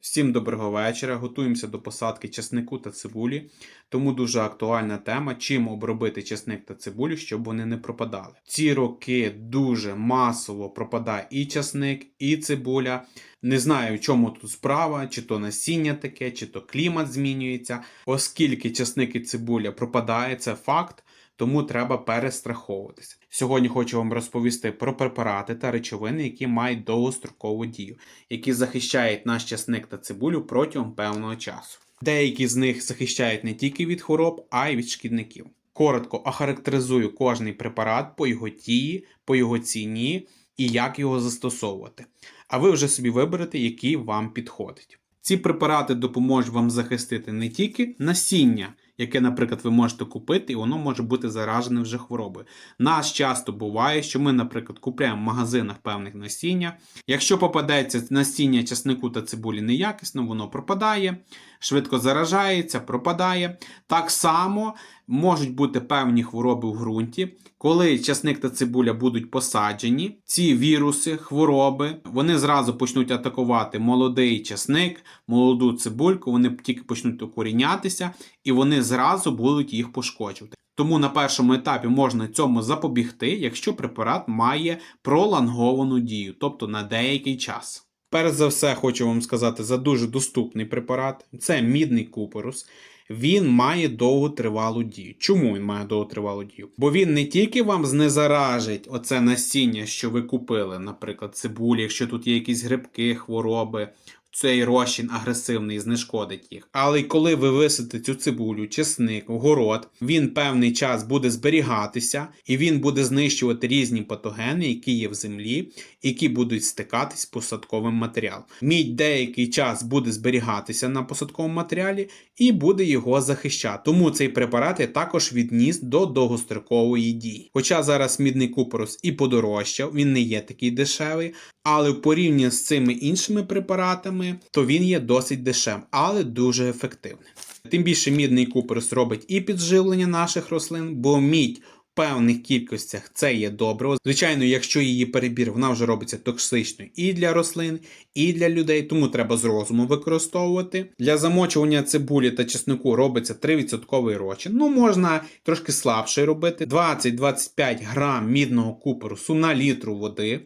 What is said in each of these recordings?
Всім доброго вечора. Готуємося до посадки часнику та цибулі. Тому дуже актуальна тема, чим обробити часник та цибулю, щоб вони не пропадали. Ці роки дуже масово пропадає і часник, і цибуля. Не знаю, в чому тут справа, чи то насіння таке, чи то клімат змінюється. Оскільки часник і цибуля пропадає, це факт. Тому треба перестраховуватися. Сьогодні хочу вам розповісти про препарати та речовини, які мають довгострокову дію, які захищають наш часник та цибулю протягом певного часу. Деякі з них захищають не тільки від хвороб, а й від шкідників. Коротко охарактеризую кожний препарат по його дії, по його ціні і як його застосовувати. А ви вже собі виберете, який вам підходить. Ці препарати допоможуть вам захистити не тільки насіння, яке, наприклад, ви можете купити, і воно може бути заражене вже хворобою. Нас часто буває, що ми, наприклад, купуємо в магазинах певних насіння. Якщо попадеться насіння часнику та цибулі неякісно, воно пропадає, швидко заражається, пропадає. Так само можуть бути певні хвороби в ґрунті. Коли часник та цибуля будуть посаджені, ці віруси, хвороби, вони зразу почнуть атакувати молодий часник, молоду цибульку, вони тільки почнуть укорінятися, і вони зразу будуть їх пошкоджувати. Тому на першому етапі можна цьому запобігти, якщо препарат має пролонговану дію, тобто на деякий час. Перш за все, хочу вам сказати за дуже доступний препарат. Це мідний купорус. Він має довготривалу дію. Чому він має довготривалу дію? Бо він не тільки вам знезаражить оце насіння, що ви купили, наприклад, цибулі, якщо тут є якісь грибки, хвороби, цей розчин агресивний знешкодить їх. Але коли ви висите цю цибулю, чесник, город, він певний час буде зберігатися і він буде знищувати різні патогени, які є в землі, які будуть стикатись з посадковим матеріалом. Мідь деякий час буде зберігатися на посадковому матеріалі і буде його захищати. Тому цей препарат я також відніс до довгострокової дії. Хоча зараз мідний купорос і подорожчав, він не є такий дешевий, але в порівнянні з цими іншими препаратами, то він є досить дешевим, але дуже ефективним. Тим більше мідний купорос робить і підживлення наших рослин, бо мідь в певних кількостях це є добре. Звичайно, якщо її перебір, вона вже робиться токсичною і для рослин, і для людей, тому треба з розуму використовувати. Для замочування цибулі та чеснику робиться 3% розчин. Ну, можна трошки слабше робити. 20-25 грам мідного купоросу на літру води.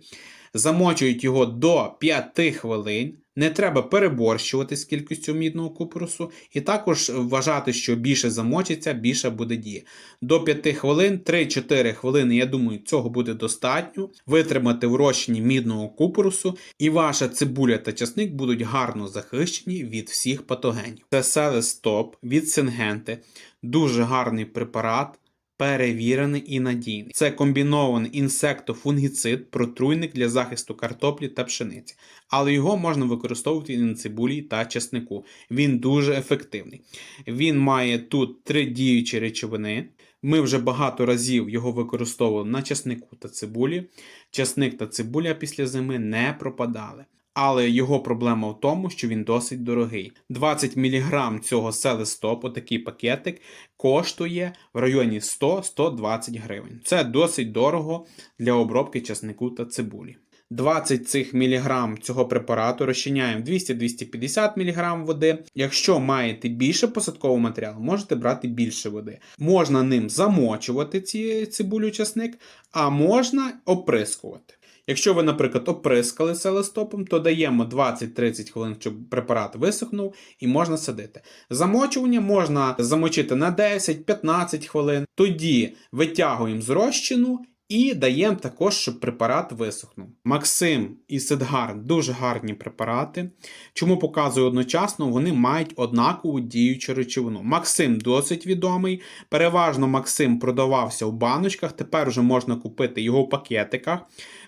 Замочують його до 5 хвилин. Не треба переборщувати з кількістю мідного купорусу, і також вважати, що більше замочиться, більше буде дія. До 5 хвилин, 3-4 хвилини, я думаю, цього буде достатньо. Витримати в мідного купорусу, і ваша цибуля та часник будуть гарно захищені від всіх патогенів. Це селестоп від Сингенти, дуже гарний препарат перевірений і надійний. Це комбінований інсектофунгіцид, протруйник для захисту картоплі та пшениці. Але його можна використовувати і на цибулі та чеснику. Він дуже ефективний. Він має тут три діючі речовини. Ми вже багато разів його використовували на часнику та цибулі. Часник та цибуля після зими не пропадали. Але його проблема в тому, що він досить дорогий. 20 мг цього селестопу, такий пакетик, коштує в районі 100-120 гривень. Це досить дорого для обробки часнику та цибулі. 20 цих міліграм цього препарату розчиняємо 200-250 мг води. Якщо маєте більше посадкового матеріалу, можете брати більше води. Можна ним замочувати ці цибулю часник, а можна оприскувати. Якщо ви, наприклад, оприскали селестопом, то даємо 20-30 хвилин, щоб препарат висохнув і можна садити. Замочування можна замочити на 10-15 хвилин, тоді витягуємо з розчину і даємо також, щоб препарат висохнув. Максим і Сидгар дуже гарні препарати. Чому показую одночасно, вони мають однакову діючу речовину. Максим досить відомий. Переважно Максим продавався в баночках, тепер вже можна купити його в пакетиках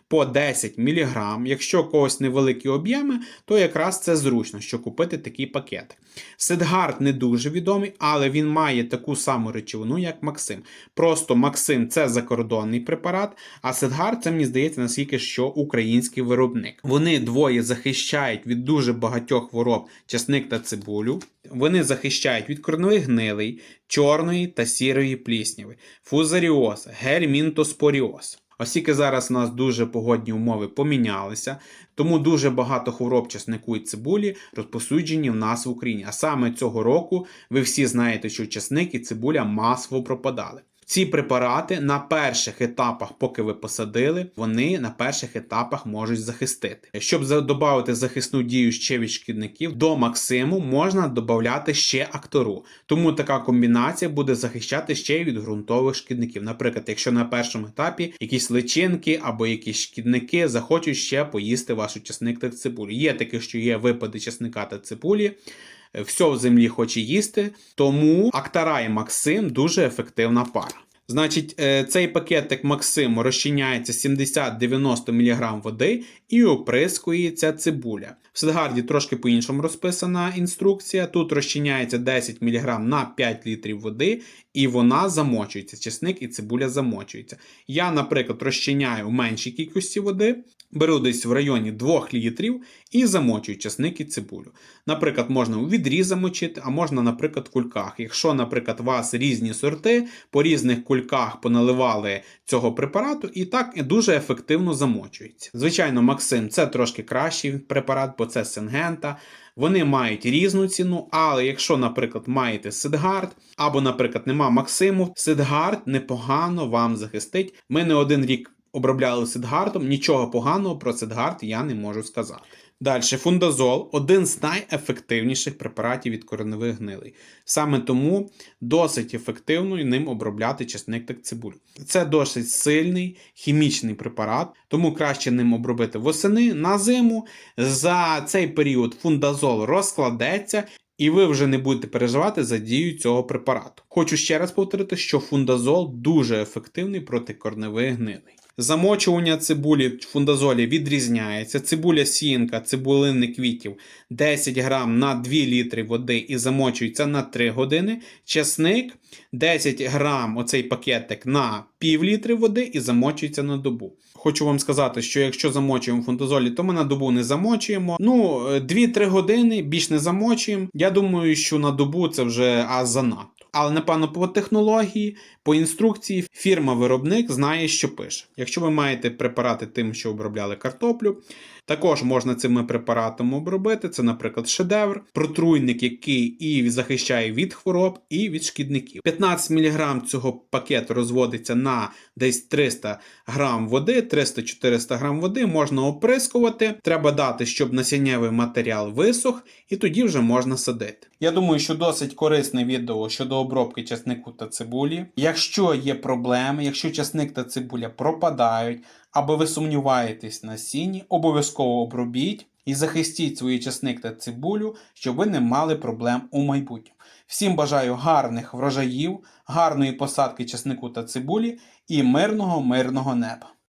по 10 мг. Якщо у когось невеликі об'єми, то якраз це зручно, що купити такий пакет. Сидгард не дуже відомий, але він має таку саму речовину, як Максим. Просто Максим це закордонний препарат, а Сидгард це, мені здається, наскільки що український виробник. Вони двоє захищають від дуже багатьох хвороб часник та цибулю. Вони захищають від корневих гнилей, чорної та сірої плісняви, фузаріоз, гельмінтоспоріоз. Оскільки зараз у нас дуже погодні умови помінялися, тому дуже багато хвороб часнику і цибулі розпосуджені в нас в Україні. А саме цього року ви всі знаєте, що часник і цибуля масово пропадали. Ці препарати на перших етапах, поки ви посадили, вони на перших етапах можуть захистити. Щоб додати захисну дію ще від шкідників, до максиму можна додати ще актору. Тому така комбінація буде захищати ще й від ґрунтових шкідників. Наприклад, якщо на першому етапі якісь личинки або якісь шкідники захочуть ще поїсти вашу часник та цибулю. Є таке, що є випади часника та цибулі. Все в землі хоче їсти, тому Актара і Максим дуже ефективна пара. Значить, е, цей пакетик Максиму розчиняється 70-90 мг води і оприскується цибуля. В Седгарді трошки по-іншому розписана інструкція. Тут розчиняється 10 мг на 5 літрів води, і вона замочується. Чесник і цибуля замочуються. Я, наприклад, розчиняю в меншій кількості води, беру десь в районі 2 літрів і замочую чесник і цибулю. Наприклад, можна у відрі замочити, а можна, наприклад, в кульках. Якщо, наприклад, у вас різні сорти, по різних кульках поналивали цього препарату, і так дуже ефективно замочується. Звичайно, Максим це трошки кращий препарат, бо це сингента. Вони мають різну ціну, але якщо, наприклад, маєте Сидгард, або, наприклад, нема Максиму, Сидгард непогано вам захистить. Ми не один рік обробляли Сидгардом, нічого поганого про Сидгард я не можу сказати. Далі, фундазол один з найефективніших препаратів від кореневих гнилей. Саме тому досить ефективно ним обробляти чесник та цибулю. Це досить сильний хімічний препарат, тому краще ним обробити восени на зиму. За цей період фундазол розкладеться. І ви вже не будете переживати за дію цього препарату. Хочу ще раз повторити, що фундазол дуже ефективний проти корневих гнилей. Замочування цибулі в фундазолі відрізняється. Цибуля сіянка, цибулини квітів 10 грам на 2 літри води і замочується на 3 години. Часник 10 грам оцей пакетик на пів літри води і замочується на добу. Хочу вам сказати, що якщо замочуємо фундазолі, то ми на добу не замочуємо. Ну, 2-3 години більш не замочуємо. Я думаю, що на добу це вже а занадто. Але, напевно, по технології, по інструкції, фірма-виробник знає, що пише. Якщо ви маєте препарати тим, що обробляли картоплю, також можна цими препаратами обробити. Це, наприклад, шедевр, протруйник, який і захищає від хвороб, і від шкідників. 15 мг цього пакету розводиться на десь 300 грам води, 300-400 грам води можна оприскувати. Треба дати, щоб насіннєвий матеріал висох, і тоді вже можна садити. Я думаю, що досить корисне відео щодо обробки часнику та цибулі. Якщо є проблеми, якщо часник та цибуля пропадають, або ви сумніваєтесь на сіні, обов'язково обробіть і захистіть свої часник та цибулю, щоб ви не мали проблем у майбутньому. Всім бажаю гарних врожаїв, гарної посадки часнику та цибулі і мирного мирного неба.